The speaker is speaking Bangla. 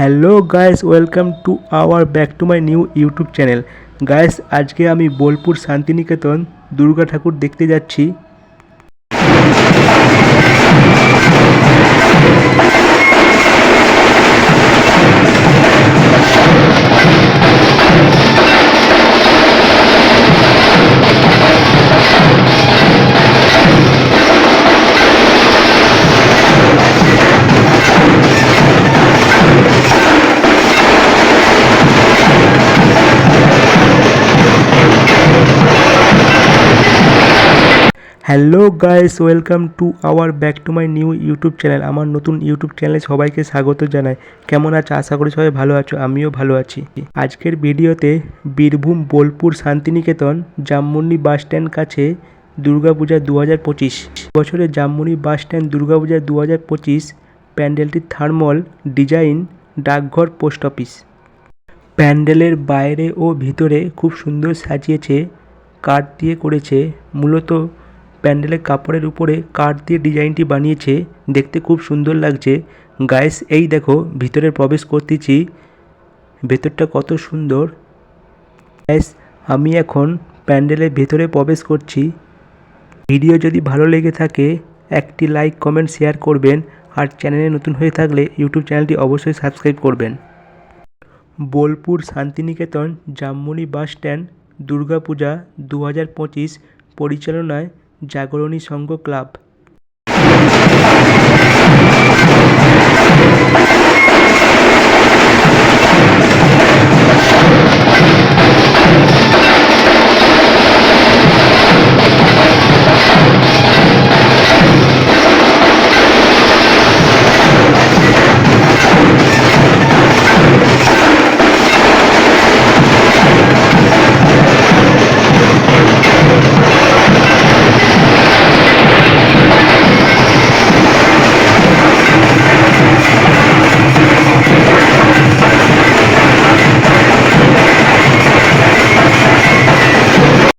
Hello guys welcome to our back to my new YouTube channel guys আজকে আমি বোলপুর শান্তিনিকেতন দুর্গা ঠাকুর দেখতে যাচ্ছি। Hello guys welcome to our back to my new YouTube channel আমার নতুন ইউটিউব চ্যানেলে সবাইকে স্বাগত জানাই। কেমন আছো? আশা করি সবাই ভালো আছো, আমিও ভালো আছি। আজকের ভিডিওতে বীরভূম বোলপুর শান্তিনিকেতন জামমুন্ডি বাস স্ট্যান্ড কাছে দুর্গাপূজা দু হাজার পঁচিশ। বছরে জামমুনি বাস স্ট্যান্ড দুর্গাপূজা দু হাজার পঁচিশ প্যান্ডেলটি থার্মল ডিজাইন ডাকঘর পোস্ট অফিস। প্যান্ডেলের বাইরে ও ভিতরে খুব সুন্দর সাজিয়েছে, কাঠ দিয়ে করেছে, মূলত প্যান্ডেলের কাপড়ের উপরে কাঠ দিয়ে ডিজাইনটি বানিয়েছে, দেখতে খুব সুন্দর লাগছে। গাইস, এই দেখো, ভিতরে প্রবেশ করতেছি। ভেতরটা কত সুন্দর। গাইস, আমি এখন প্যান্ডেলের ভেতরে প্রবেশ করছি। ভিডিও যদি ভালো লেগে থাকে, একটি লাইক, কমেন্ট, শেয়ার করবেন। আর চ্যানেলে নতুন হয়ে থাকলে ইউটিউব চ্যানেলটি অবশ্যই সাবস্ক্রাইব করবেন। বোলপুর শান্তিনিকেতন জামমুনি বাস স্ট্যান্ড, দুর্গাপূজা দু হাজার পঁচিশ পরিচালনায় জাগরণী সংঘ ক্লাব।